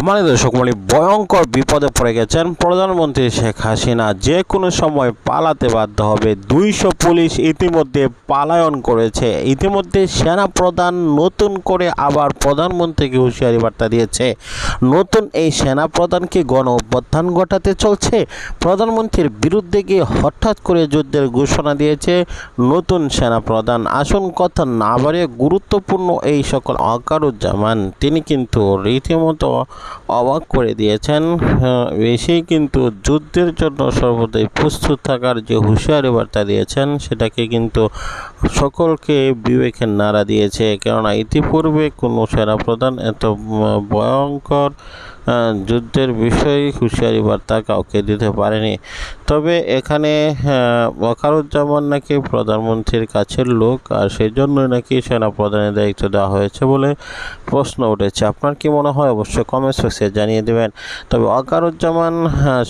সম্মানিত মণ্ডলী ভয়ঙ্কর বিপদে পড়ে গেছেন প্রধানমন্ত্রী শেখ হাসিনা। যে কোনো সময় পালাতে বাধ্য হবে। দুইশো পুলিশ ইতিমধ্যে পালায়ন করেছে। ইতিমধ্যে সেনা প্রধান নতুন করে আবার প্রধানমন্ত্রীকে হুঁশিয়ারি বার্তা দিয়েছে। নতুন এই সেনা প্রধানকে গণ অভ্যুত্থান ঘটাতে চলছে। প্রধানমন্ত্রীর বিরুদ্ধে গিয়ে হঠাৎ করে যুদ্ধের ঘোষণা দিয়েছে নতুন সেনা প্রধান আসুন কথা না বাড়িয়ে গুরুত্বপূর্ণ এই সকল আকারুজ্জামান তিনি কিন্তু রীতিমতো অবাক করে দিয়েছেন। বেশি এসেই কিন্তু যুদ্ধের জন্য সর্বদাই প্রস্তুত থাকার যে হুঁশিয়ারি বার্তা দিয়েছেন, সেটাকে কিন্তু সকলকে বিবেকের নাড়া দিয়েছে। কেননা ইতিপূর্বে কোনো সেনাপ্রধান এত ভয়ঙ্কর যুদ্ধের বিষয়ে হুঁশিয়ারি বার্তা কাউকে দিতে পারেনি। তবে এখানে ওয়াকারুজ্জামান নাকি প্রধানমন্ত্রীর কাছের লোক, আর সেই জন্যই নাকি সেনাপ্রধানের দায়িত্ব দেওয়া হয়েছে বলে প্রশ্ন উঠেছে। আপনার কি মনে হয়? অবশ্যই কমেন্ট সেকশনে জানিয়ে দেবেন। তবে ওয়াকারুজ্জামান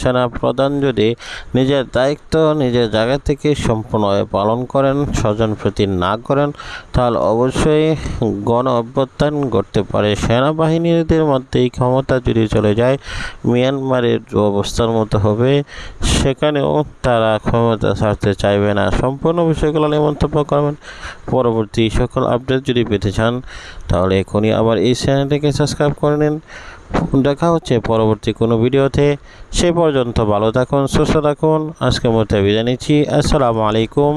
সেনাপ্রধান যদি নিজের দায়িত্ব নিজের জায়গা থেকে সম্পূর্ণভাবে পালন করেন, স্বজন প্রতি না করেন, তাহলে অবশ্যই গণ অভ্যুত্থান ঘটতে পারে। সেনাবাহিনীদের মধ্যে এই ক্ষমতা যদি চলে যায়। মিয়ানমারের অবস্থার মতো হবে, সেখানেও তারা ক্ষমতা ছাড়তে চাইবে না। সম্পূর্ণ বিষয়গুলো নিয়ে মন্তব্য করবেন। পরবর্তী সকল আপডেট যদি পেতে চান, তাহলে এখনই আবার এই চ্যানেলটিকে সাবস্ক্রাইব করে নিন। দেখা হচ্ছে পরবর্তী কোনো ভিডিওতে। সে পর্যন্ত ভালো থাকুন, সুস্থ থাকুন। আজকের মধ্যে বিদায় নিচ্ছি। আসসালামু আলাইকুম।